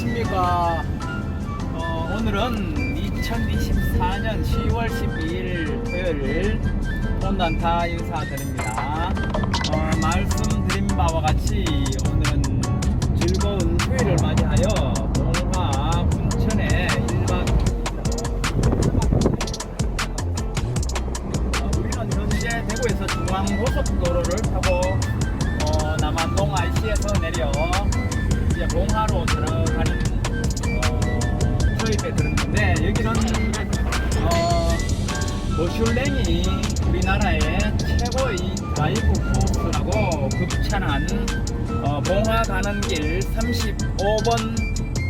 안녕하십니까. 어, 오늘은 2024년 10월 12일 토요일 온난타 인사드립니다. 어, 말씀드린 바와 같이 오늘은 모슐랭이 우리나라의 최고의 드라이브 코스라고 극찬한 어, 봉화 가는 길 35번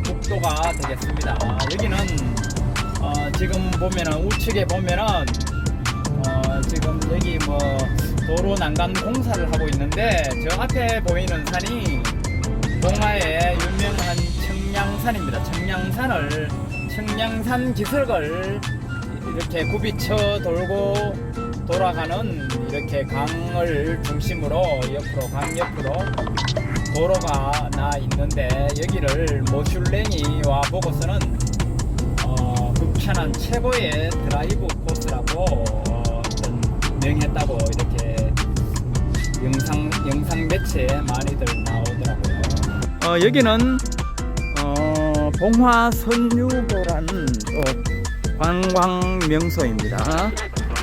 국도가 되겠습니다. 여기는 어, 지금 보면은 우측에 보면은 어, 지금 여기 뭐 도로 난간 공사를 하고 있는데 저 앞에 보이는 산이 봉화의 유명한 청량산입니다. 청량산을 청량산 기슭을 이렇게 굽이쳐 돌고 돌아가는 이렇게 강을 중심으로 옆으로 강 옆으로 도로가 나 있는데 여기를 모슐랭이 와 보고서는 어, 극찬한 최고의 드라이브 코스라고 어, 명했다고 이렇게 영상 영상 매체에 많이들 나오더라고요. 어, 여기는 어, 봉화 선유교라는 또 관광 명소입니다.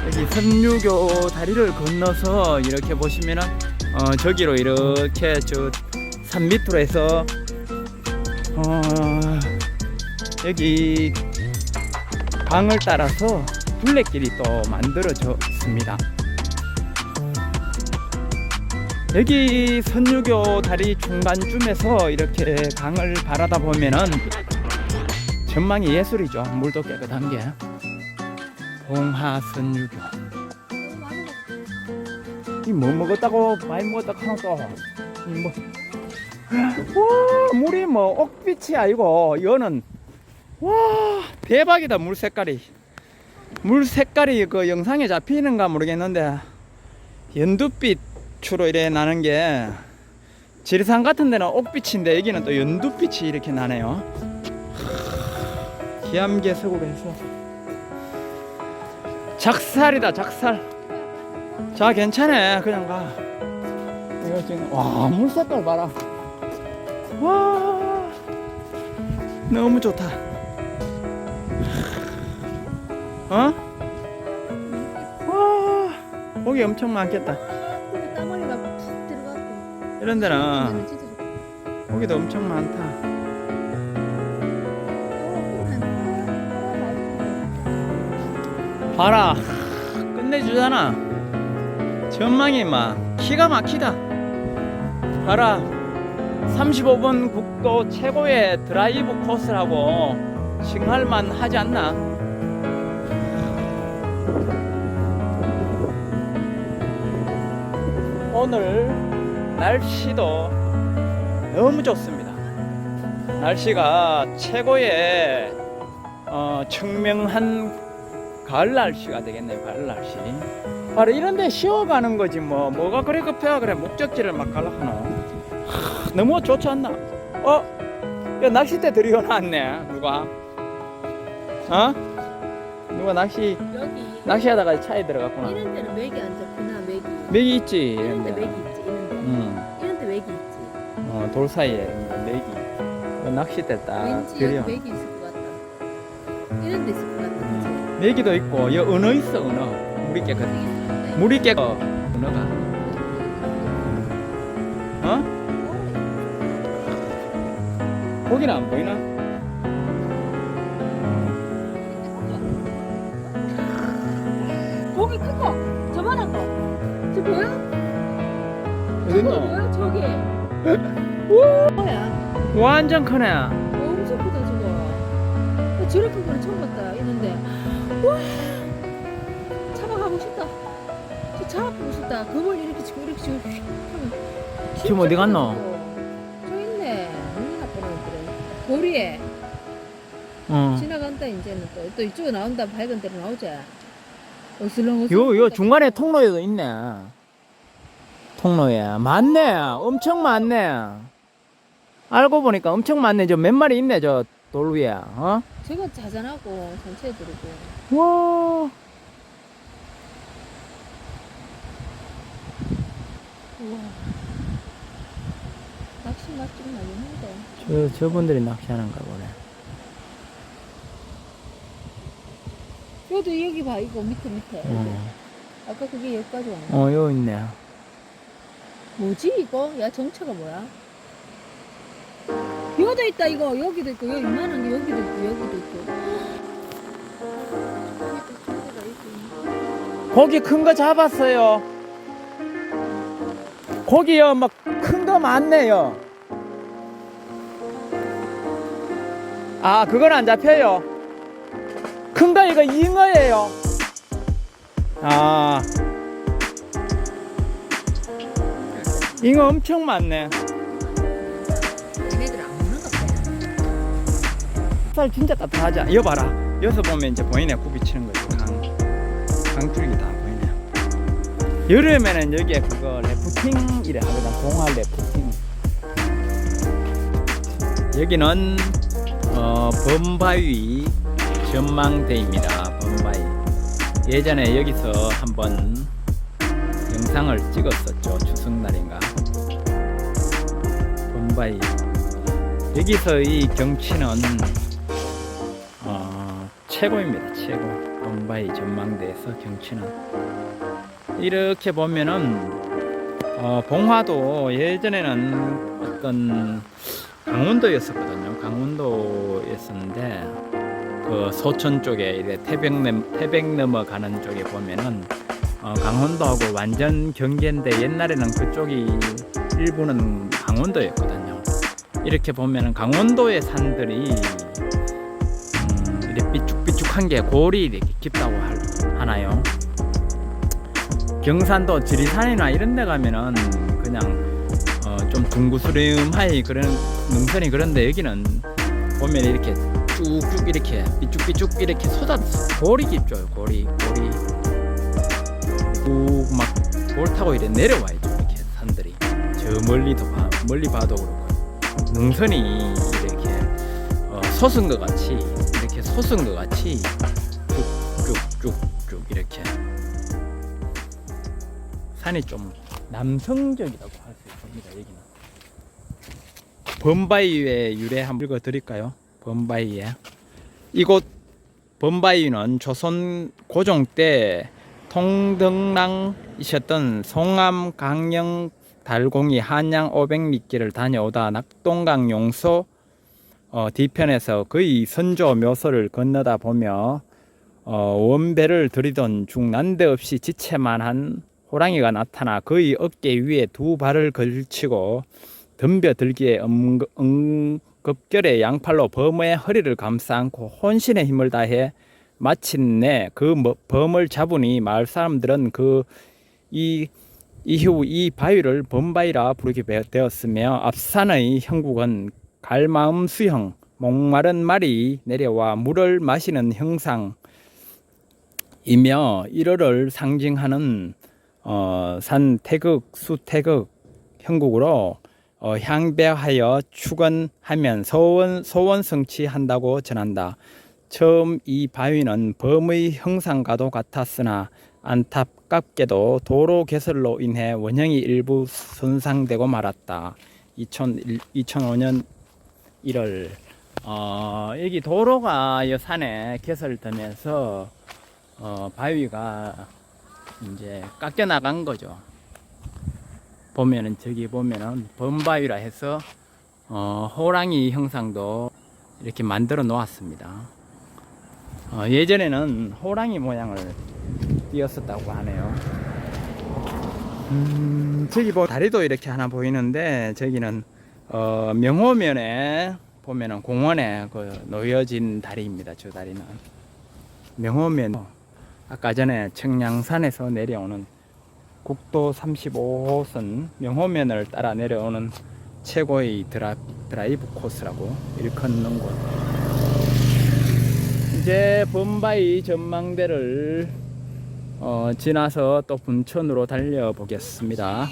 여기 선유교 다리를 건너서 이렇게 보시면은 어, 저기로 이렇게 저산 밑으로 해서 어, 여기 강을 따라서 둘레길이 또 만들어져 있습니다. 여기 선유교 다리 중간쯤에서 이렇게 강을 바라다 보면은 전망이 예술이죠. 물도 깨끗한 게. 봉하 선유교. 이 뭐 먹었다고 많이 먹었다고 하나 또. 이 뭐. 와 물이 뭐 옥빛이 아니고 이거는 와 대박이다 물 색깔이. 물 색깔이 그 영상에 잡히는가 모르겠는데 연두빛 주로 이래 나는 게 지리산 같은 데는 옥빛인데 여기는 또 연두빛이 이렇게 나네요. 기암괴석으로 해서 작살이다 작살. 자 괜찮아 그냥 가. 이거 지금 와 물 색깔 봐라. 와 너무 좋다. 어? 와 고기 엄청 많겠다. 이런 데는. 고기도 엄청 많다. 봐라. 끝내주잖아. 전망이 막 기가 막히다. 봐라. 35번 국도 최고의 드라이브 코스라고 칭할만 하지 않나? 오늘 날씨도 너무 좋습니다. 날씨가 최고의 어, 청명한 가을 날씨가 되겠네요. 가을 날씨. 바로 이런데 쉬어가는 거지 뭐. 뭐가 그래 급해야 그래. 목적지를 막 가려 하나. 하, 너무 좋지 않나? 어? 야 낚싯대 들여놨네. 누가? 어? 누가 낚시 여기 낚시하다가 차에 들어갔구나. 이런 데는 맥이 안 좋구나 맥이 맥이 있지. 이런 데 이런데. 맥이 있지 이런 데. 이런 데 맥이 있지 어, 돌 사이에 맥이. 그 낚싯대 딱 왠지 들여. 여기 맥이 있을 것 같다 이런 데 있을 것 같다 메기도 있고 여 은어 있어 은어. 물이 깨끗. 물이 깨끗 은어가. 어? 거기는 안 보이나? 고기 큰거 저만한 거. 저 보여? 저거 뭐야 완전 크네. 엄청 크다 저거. 나 저렇게 큰 거는 처음 봤다 있는데 와 잡아가고 싶다 저 잡아보고 싶다 그걸 이렇게 지금 이렇게 휙 하면 지금 어디 갔노? 저 있네 눈이 나쁜 애들은 고리에 어. 지나간다 이제는 또, 또 이쪽에 나온다 밝은 데로 나오자 어슬렁 어슬렁 요, 요 중간에 통로에도 있네 통로에 많네 엄청 많네 알고 보니까 엄청 많네. 저 몇 마리 있네. 저 돌 위에. 어? 제가 자전하고 전체 들고 와. 우와 낚시 맛좀 나겠는데 저 저분들이 낚시하는가 보네. 여기도 여기 봐 이거 밑에 밑에 어. 아까 그게 여기까지 왔네 어, 요 있네. 뭐지 이거? 야 정체가 뭐야? 여기도 있다 이거 여기도 있고 여기 이만한 게 여기도 있고 여기도 있고 고기 큰 거 잡았어요. 고기요, 막 큰 거 많네요. 아, 그건 안 잡혀요. 큰 거 이거 잉어예요. 아, 잉어 엄청 많네. 같아 살 진짜 따뜻하지? 않아? 이거 봐라. 여기서 보면 이제 보이네. 굽이 치는 거 있고 강, 강줄기 다 보이네. 여름에는 여기에 그거 래프팅 이래 하거든. 동화 래프팅. 여기는 어, 범바위 전망대입니다. 범바위. 예전에 여기서 한번 영상을 찍었었죠. 추석날인가. 범바위. 여기서 이 경치는 어, 최고입니다. 최고. 범바이 전망대에서 경치는 이렇게 보면은 어, 봉화도 예전에는 어떤 강원도였었거든요. 강원도였었는데 그 소천 쪽에 이제 태백 넘 태백 넘어 가는 쪽에 보면은 어, 강원도하고 완전 경계인데 옛날에는 그쪽이 일부는 강원도였거든요. 이렇게 보면은 강원도의 산들이 한 게 골이 이렇게 깊다고 할- 하나요? 경산도 지리산이나 이런 데 가면은 그냥 어, 좀 둥구스름하이 그런 능선이 그런데 여기는 보면 이렇게 쭉쭉 이렇게 삐쭉삐쭉 이렇게 쏟아 골이 깊죠. 골이 골이. 쭉막골 타고 이렇게 내려와야죠 이렇게 산들이. 저 멀리도 봐 멀리 봐도 그렇고. 능선이 이렇게 어, 솟은 것 같이 이렇게 솟은 것 같이 쭉쭉쭉쭉 이렇게. 산이 좀 남성적이라고 할 수 있습니다 여기는. 범바이의 유래 한번 읽어드릴까요? 범바이에. 이곳 범바이는 조선 고종 때 통등랑이셨던 송암 강령 달공이 한양 500리길을 다녀오다 낙동강 용소 어, 뒤편에서 그의 선조 묘소를 건너다 보며 어, 원배를 들이던 중 난데없이 지체만한 호랑이가 나타나 그의 어깨 위에 두 발을 걸치고 덤벼들기에 응- 응급결에 양팔로 범의 허리를 감싸 안고 혼신의 힘을 다해 마침내 그 뭐- 범을 잡으니 마을 사람들은 그 이 이후 이 바위를 범바위라 부르게 되- 되었으며 앞산의 형국은 갈마음 수형 목마른 말이 내려와 물을 마시는 형상이며 일어를 상징하는 어, 산 태극 수 태극 형국으로 어, 향배하여 축원하면 소원 소원 성취한다고 전한다. 처음 이 바위는 범의 형상과도 같았으나 안타깝게도 도로 개설로 인해 원형이 일부 손상되고 말았다. 2001, 2005년 1월 어, 여기 도로가 이 산에 개설되면서 어, 바위가 이제 깎여 나간 거죠. 보면은 저기 보면은 범바위라 해서 어, 호랑이 형상도 이렇게 만들어 놓았습니다. 어, 예전에는 호랑이 모양을 띄었었다고 하네요. 음, 저기 뭐 다리도 이렇게 하나 보이는데 저기는 어, 명호면에 보면은 공원에 그 놓여진 다리입니다. 저 다리는 명호면 아까 전에 청량산에서 내려오는 국도 35호선 명호면을 따라 내려오는 최고의 드라, 드라이브 코스라고 일컫는 곳. 이제 범바이 전망대를 어, 지나서 또 분천으로 달려 보겠습니다.